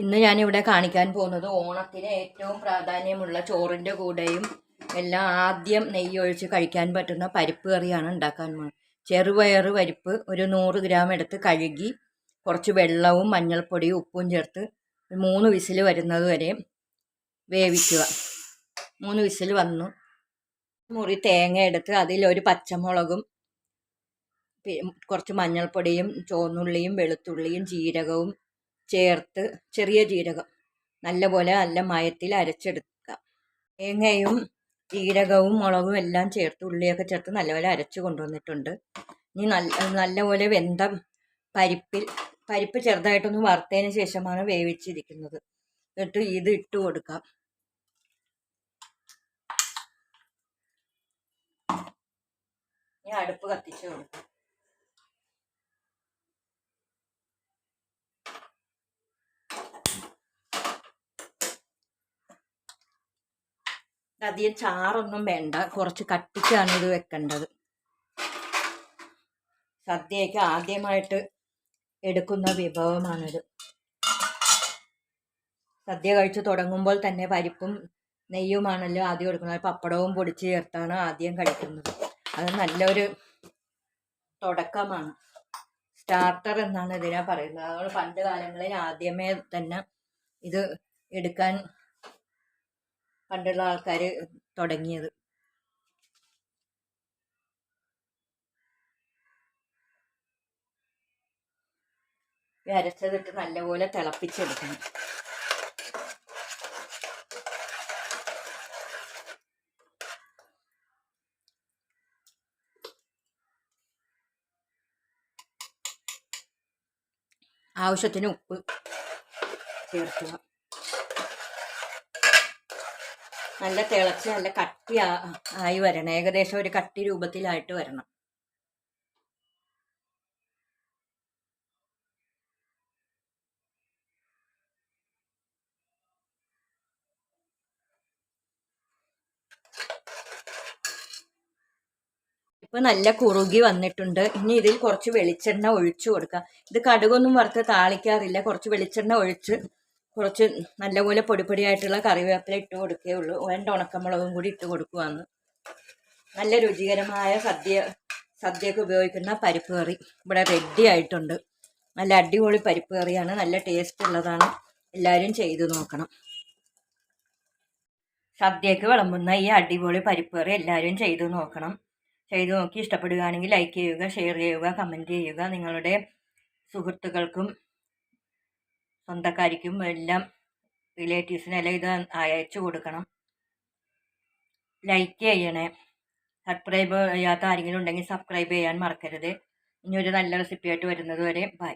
ഇന്ന് ഞാനിവിടെ കാണിക്കാൻ പോകുന്നത് ഓണത്തിന് ഏറ്റവും പ്രാധാന്യമുള്ള ചോറിന്റെ കൂടെയും എല്ലാം ആദ്യം നെയ്യ് ഒഴിച്ച് കഴിക്കാൻ പറ്റുന്ന പരിപ്പ് കറിയാണ് ഉണ്ടാക്കാൻ പോകുന്നത് ചെറുപയർ പരിപ്പ് ഒരു നൂറ് ഗ്രാം എടുത്ത് കഴുകി കുറച്ച് വെള്ളവും മഞ്ഞൾപ്പൊടിയും ഉപ്പും ചേർത്ത് മൂന്ന് വിസിൽ വരുന്നത് വരെ വേവിക്കുക. മൂന്ന് വിസിൽ വന്നു. മുറി തേങ്ങ എടുത്ത് അതിലൊരു പച്ചമുളകും കുറച്ച് മഞ്ഞൾപ്പൊടിയും ചുവന്നുള്ളിയും വെളുത്തുള്ളിയും ജീരകവും ചേർത്ത് ചെറിയ ജീരകം നല്ലപോലെ നല്ല മയത്തിൽ അരച്ചെടുക്കുക. തേങ്ങയും ജീരകവും മുളകും എല്ലാം ചേർത്ത് ഉള്ളിയൊക്കെ ചേർത്ത് നല്ലപോലെ അരച്ച് കൊണ്ടുവന്നിട്ടുണ്ട്. ഇനി നല്ല നല്ലപോലെ വെന്ത പരിപ്പിൽ പരിപ്പ് ചെറുതായിട്ടൊന്ന് വറുത്തതിന് ശേഷമാണ് വേവിച്ചിരിക്കുന്നത്. എന്നിട്ട് ഇത് ഇട്ട് കൊടുക്കാം. ഇനി അടുപ്പ് കത്തിച്ച് കൊടുക്കാം. അധികം ചാറൊന്നും വേണ്ട. കുറച്ച് കട്ടിച്ചാണ് ഇത് വെക്കേണ്ടത്. സദ്യയ്ക്ക് ആദ്യമായിട്ട് എടുക്കുന്ന വിഭവമാണിത്. സദ്യ കഴിച്ച് തുടങ്ങുമ്പോൾ തന്നെ പരിപ്പും നെയ്യുമാണല്ലോ ആദ്യം എടുക്കുന്നത്. പപ്പടവും പൊടിച്ച് ചേർത്താണ് ആദ്യം കഴിക്കുന്നത്. അത് നല്ലൊരു തുടക്കമാണ്. സ്റ്റാർട്ടർ എന്നാണ് ഇതിനെ പറയുന്നത്. അതുകൊണ്ട് പണ്ട് കാലങ്ങളിൽ ആദ്യമേ തന്നെ ഇത് എടുക്കാൻ പണ്ടുള്ള ആൾക്കാർ തുടങ്ങിയത്. വരച്ചതിട്ട് നല്ലപോലെ തിളപ്പിച്ചെടുക്കണം. ആവശ്യത്തിന് ഉപ്പ് ചേർക്കുക. നല്ല തിളച്ച് നല്ല കട്ടി ആയി വരണം. ഏകദേശം ഒരു കട്ടി രൂപത്തിലായിട്ട് വരണം. ഇപ്പൊ നല്ല കുറുകി വന്നിട്ടുണ്ട്. ഇനി ഇതിൽ കുറച്ച് വെളിച്ചെണ്ണ ഒഴിച്ചു കൊടുക്കാം. ഇത് കടുകൊന്നും വറുത്ത് താളിക്കാറില്ല. കുറച്ച് വെളിച്ചെണ്ണ ഒഴിച്ച് കുറച്ച് നല്ലപോലെ പൊടിപ്പൊടിയായിട്ടുള്ള കറിവേപ്പില ഇട്ട് കൊടുക്കേ ഉള്ളൂ. രണ്ട് ഉണക്കമുളകും കൂടി ഇട്ട് കൊടുക്കുവാന്ന്. നല്ല രുചികരമായ സദ്യ സദ്യക്ക് ഉപയോഗിക്കുന്ന പരിപ്പ് കറി ഇവിടെ റെഡി ആയിട്ടുണ്ട്. നല്ല അടിപൊളി പരിപ്പ് കറിയാണ്. നല്ല ടേസ്റ്റ് ഉള്ളതാണ്. എല്ലാവരും ചെയ്തു നോക്കണം. സദ്യക്ക് വിളമ്പുന്ന ഈ അടിപൊളി പരിപ്പ് കറി എല്ലാവരും ചെയ്തു നോക്കണം. ചെയ്തു നോക്കി ഇഷ്ടപ്പെടുകയാണെങ്കിൽ ലൈക്ക് ചെയ്യുക ഷെയർ ചെയ്യുക കമന്റ് ചെയ്യുക. നിങ്ങളുടെ സുഹൃത്തുക്കൾക്കും സ്വന്തക്കാർക്കും എല്ലാം റിലേറ്റീവ്സിനെല്ലാം ഇത് അയച്ചു കൊടുക്കണം. ലൈക്ക് ചെയ്യണേ. സബ്സ്ക്രൈബ് ചെയ്യാത്ത ആരെങ്കിലും ഉണ്ടെങ്കിൽ സബ്സ്ക്രൈബ് ചെയ്യാൻ മറക്കരുത്. ഇനി ഒരു നല്ല റെസിപ്പിയായിട്ട് വരുന്നത് വരെ ബൈ